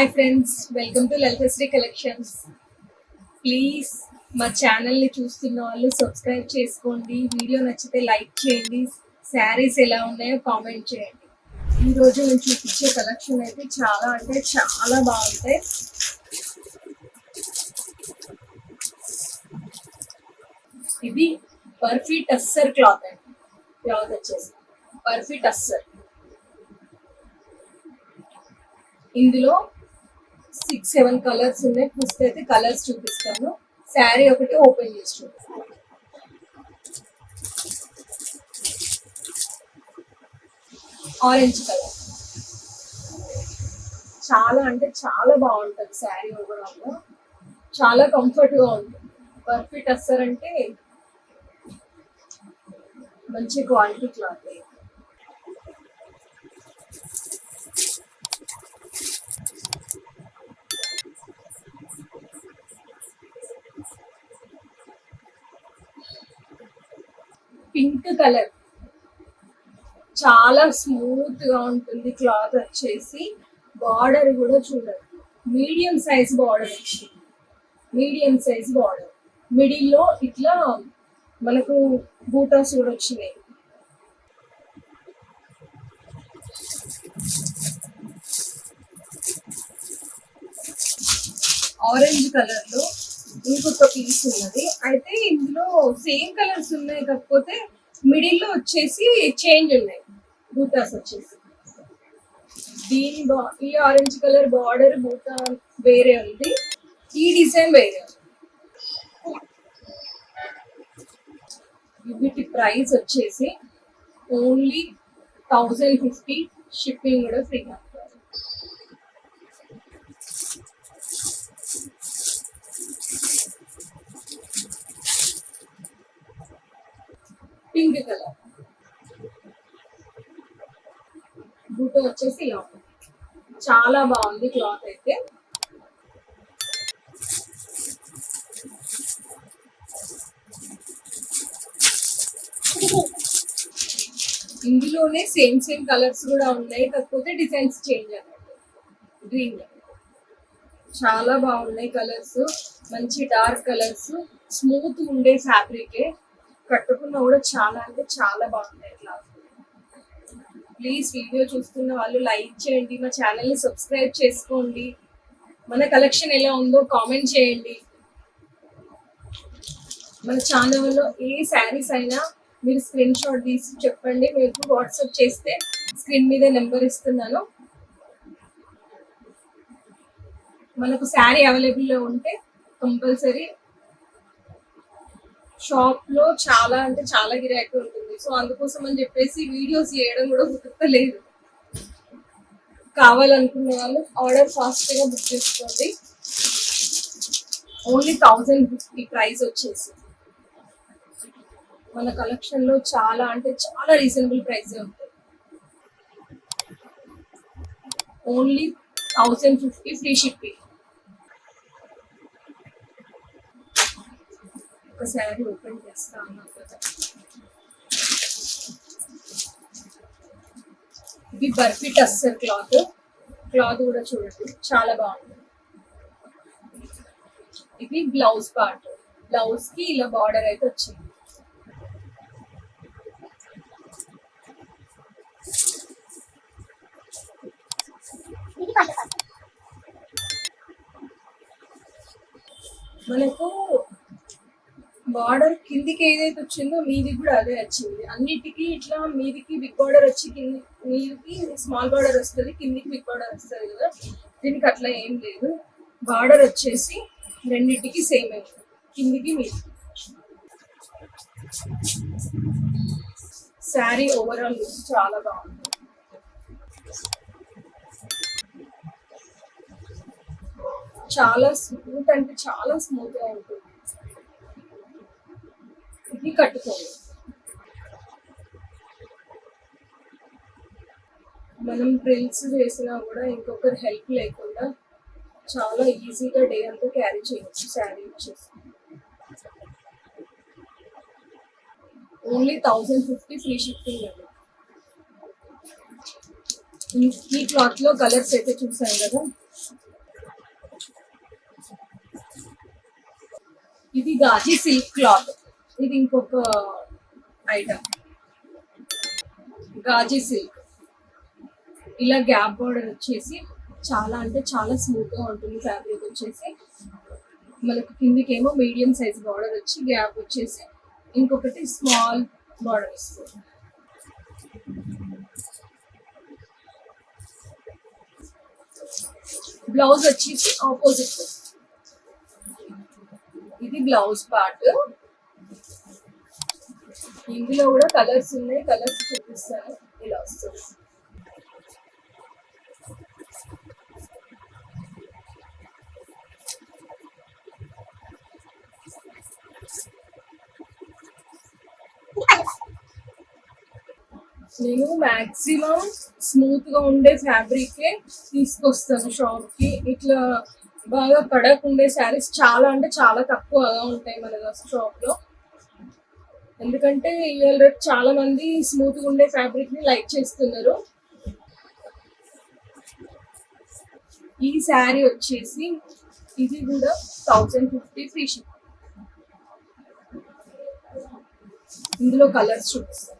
Hi friends welcome to Lalithasri collections please మా ఛానల్ని చూస్తున్న వాళ్ళు సబ్స్క్రైబ్ చేసుకోండి. వీడియో నచ్చితే లైక్ చేయండి. శారీస్ ఎలా ఉన్నాయో కామెంట్ చేయండి. ఈరోజు నేను చూపించే కలెక్షన్ అయితే చాలా అంటే చాలా బాగుంటాయి. ఇది బర్ఫీ టస్సర్ క్లాత్ అండి. క్లాత్ వచ్చేసి బర్ఫీ టస్సర్. ఇందులో సిక్స్ సెవెన్ కలర్స్ ఉన్నాయి. ఫస్ట్ అయితే కలర్స్ చూపిస్తాను. శారీ ఒకటి ఓపెన్ చేసి చూపిస్తాను. Orange colour. చాలా అంటే చాలా బాగుంటుంది శారీ ఓవరాల్ చాలా కంఫర్ట్గా ఉంటుంది పర్ఫెక్ట్ టస్సర్ అంటే మంచి క్వాలిటీ క్లాత్ పింక్ కలర్. చాలా స్మూత్గా ఉంటుంది క్లాత్ వచ్చేసి. బార్డర్ కూడా చూడండి. మీడియం సైజ్ బార్డర్ వచ్చింది మీడియం సైజ్ బార్డర్ మిడిల్లో ఇట్లా మనకు బూటాస్ కూడా వచ్చినాయి. ఆరెంజ్ కలర్లో ఇంకొక పీస్ ఉన్నది అయితే ఇందులో సేమ్ కలర్స్ ఉన్నాయి కాకపోతే మిడిల్లో వచ్చేసి చేంజ్ ఉన్నాయి. బూటాస్ వచ్చేసి. దీని బా ఈ ఆరెంజ్ కలర్ బార్డర్ బూటా వేరే ఉంది. ఈ డిజైన్ వేరే ఉంది. వీటి ప్రైస్ వచ్చేసి ఓన్లీ థౌజండ్ ఫిఫ్టీ షిప్పింగ్ కూడా ఫ్రీగా. Pink colour. బూట వచ్చేసి ఇలా చాలా బాగుంది క్లాత్ అయితే. ఇందులోనే సేమ్ సేమ్ కలర్స్ కూడా ఉన్నాయి కాకపోతే డిజైన్స్ చేంజ్ అన్నట్టు గ్రీన్ చాలా బాగున్నాయి కలర్స్. మంచి డార్క్ కలర్స్. స్మూత్ ఉండే ఫ్యాబ్రికే. కట్టుకున్న కూడా చాలా అంటే చాలా బాగున్నాయి క్లాత్ ప్లీజ్ వీడియో చూస్తున్న వాళ్ళు లైక్ చేయండి మా ఛానల్ని సబ్స్క్రైబ్ చేసుకోండి. మన కలెక్షన్ ఎలా ఉందో కామెంట్ చేయండి. మన ఛానల్లో ఏ శారీస్ అయినా మీరు స్క్రీన్ షాట్ తీసి చెప్పండి. మీకు వాట్సాప్ చేస్తే స్క్రీన్ మీద నెంబర్ ఇస్తున్నాను. మనకు శారీ అవైలబుల్లో ఉంటే కంపల్సరీ షాప్లో చాలా అంటే చాలా గిరాకీ ఉంటుంది. సో అందుకోసం అని చెప్పేసి వీడియోస్ చేయడం కూడా కుదరలేదు. కావాలనుకున్న వాళ్ళు ఆర్డర్ ఫాస్ట్గా బుక్ చేసుకోండి. ఓన్లీ థౌజండ్ ఫిఫ్టీ ప్రైస్ వచ్చేసి. మన కలెక్షన్లో చాలా అంటే చాలా రీజనబుల్ ప్రైస్ ఉంటుంది. Only thousand fifty free shipping. ఒకసారి ఓపెన్ చేస్తా అన్నాను కదా ఇది బర్ఫీ టస్సర్ క్లాత్. క్లాత్ కూడా చూడండి. చాలా బాగుంది. ఇది బ్లౌజ్ పార్ట్. బ్లౌజ్కి ఇలా బార్డర్ అయితే వచ్చింది. మనకు బార్డర్ కిందికి ఏదైతే వచ్చిందో మీది కూడా అదే వచ్చింది. అన్నిటికీ ఇట్లా మీదికి బిగ్ బార్డర్ వచ్చి కింది మీదికి స్మాల్ బార్డర్ వస్తుంది కిందికి బిగ్ బార్డర్ వస్తుంది కదా. దీనికి అట్లా ఏం లేదు. బార్డర్ వచ్చేసి రెండింటికి సేమ్ అయింది కిందికి మీదికి శారీ ఓవరాల్ లుక్ చాలా బాగుంది. చాలా స్మూత్ అంటే చాలా స్మూత్గా ఉంటుంది. ఇది కట్టుకోవాలి. మనం ప్రింట్స్ వేసినా కూడా ఇంకొకరి హెల్ప్ లేకుండా చాలా ఈజీగా డే అంతా క్యారీ చేయొచ్చు శారీ వచ్చేసి only thousand fifty free shifting అండి. ఈ క్లాత్లో కలర్స్ అయితే చూసాను కదా. ఇది గాజీ సిల్క్ క్లాత్ ఇది ఇంకొక ఐటమ్ గాజీ సిల్క్ ఇలా గ్యాప్ బార్డర్ వచ్చేసి చాలా అంటే చాలా స్మూత్గా ఉంటుంది ఫ్యాబ్రిక్ వచ్చేసి. మనకు కిందికేమో మీడియం సైజ్ బార్డర్ వచ్చి గ్యాప్ వచ్చేసి ఇంకొకటి స్మాల్ బార్డర్ వస్తుంది. బ్లౌజ్ వచ్చేసి ఆపోజిట్ ఇది బ్లౌజ్ పార్ట్ ఇందులో కూడా కలర్స్ ఉన్నాయి. కలర్స్ చూపిస్తాను. ఇలా వస్తుంది. నేను మాక్సిమం స్మూత్గా ఉండే ఫ్యాబ్రిక్ తీసుకొస్తాను షాప్కి ఇట్లా బాగా పడకుండే శారీస్ చాలా అంటే చాలా తక్కువగా ఉంటాయి మన షాప్లో ఎందుకంటే ఇవాళ రేపు చాలా మంది స్మూత్గా ఉండే ఫ్యాబ్రిక్ని లైక్ చేస్తున్నారు. ఈ శారీ వచ్చేసి ఇది కూడా థౌజండ్ ఫిఫ్టీ ఫ్రీ షిప్ ఇందులో కలర్స్ చూపిస్తాను.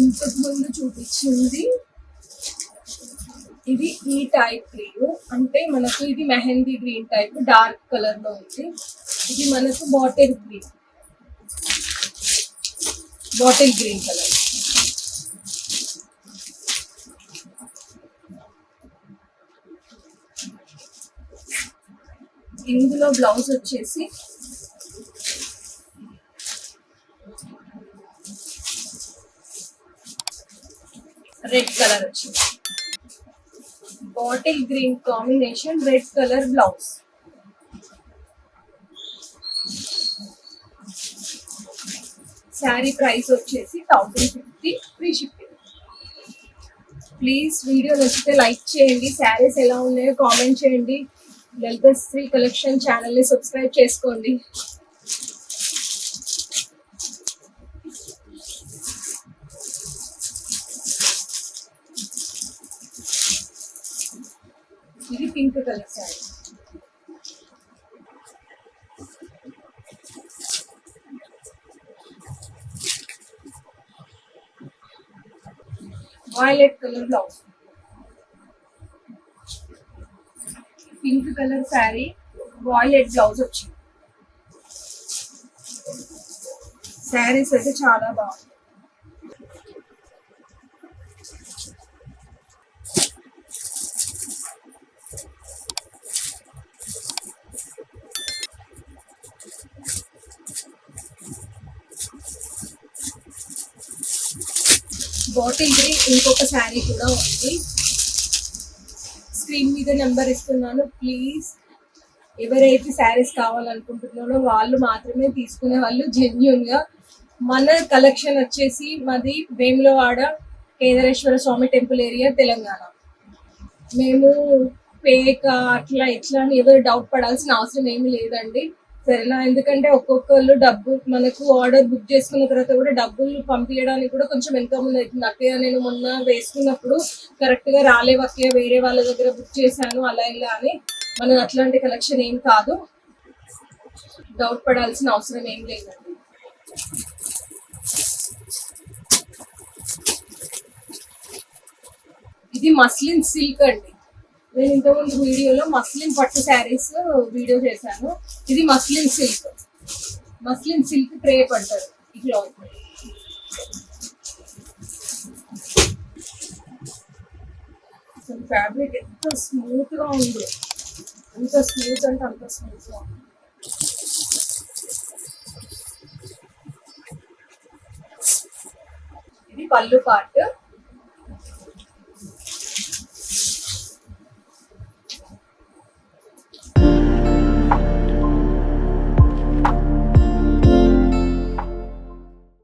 ఇంతకు ముందు చూపించింది ఇది ఈ టైప్ గ్రీన్ అంటే మనకు ఇది మెహందీ గ్రీన్ టైప్ డార్క్ కలర్లో ఉంది. ఇది మనకు bottle green bottle green colour ఇందులో బ్లౌజ్ వచ్చేసి రెడ్ కలర్ వచ్చింది. Bottle green combination red colour blouse sari price వచ్చేసి thousand fifty free shipping please video నచ్చితే లైక్ చేయండి. శారీస్ ఎలా ఉన్నాయో కామెంట్ చేయండి. లలిత శ్రీ కలెక్షన్ ఛానల్ని సబ్స్క్రైబ్ చేసుకోండి. ఇది pink colour sari violet colour blouse pink colour sari violet blouse వచ్చింది శారీస్ అయితే చాలా బాగుంది బాటిల్ ఇంకొక శారీ కూడా ఉంది. స్క్రీన్ మీద నెంబర్ ఇస్తున్నాను. ప్లీజ్. ఎవరైతే శారీస్ కావాలనుకుంటున్నారో వాళ్ళు మాత్రమే తీసుకునే వాళ్ళు జెన్యున్గా. మన కలెక్షన్ వచ్చేసి మాది వేములవాడ కేదారేశ్వర స్వామి టెంపుల్ ఏరియా తెలంగాణ. మేము పేక అట్లా ఇట్లా అని ఎవరు డౌట్ పడాల్సిన అవసరం ఏమీ లేదండి. సరేనా? ఎందుకంటే ఒక్కొక్కళ్ళు డబ్బు మనకు ఆర్డర్ బుక్ చేసుకున్న తర్వాత కూడా డబ్బులు పంపించడానికి కూడా కొంచెం ఇన్కమ్ అవుతుంది. అక్కయ్య నేను మొన్న వేసుకున్నప్పుడు కరెక్ట్గా రాలేవు అక్కయ్య వేరే వాళ్ళ దగ్గర బుక్ చేశాను అలా ఇలా అని. మనకు అట్లాంటి కలెక్షన్ ఏం కాదు. డౌట్ పడాల్సిన అవసరం ఏం లేదండి ఇది మస్లిన్ సిల్క్ అండి. నేను ఇంతకుముందు వీడియోలో మస్లిన్ పట్టు శారీస్ వీడియో చేశాను. ఇది మస్లిన్ సిల్క్. మస్లిన్ సిల్క్ ట్రే పడతారు ఈ క్లాత్. ఫ్యాబ్రిక్ ఎంత స్మూత్గా ఉంది. ఎంత స్మూత్ అంటే అంత స్మూత్గా ఉంది. ఇది పళ్ళు పార్ట్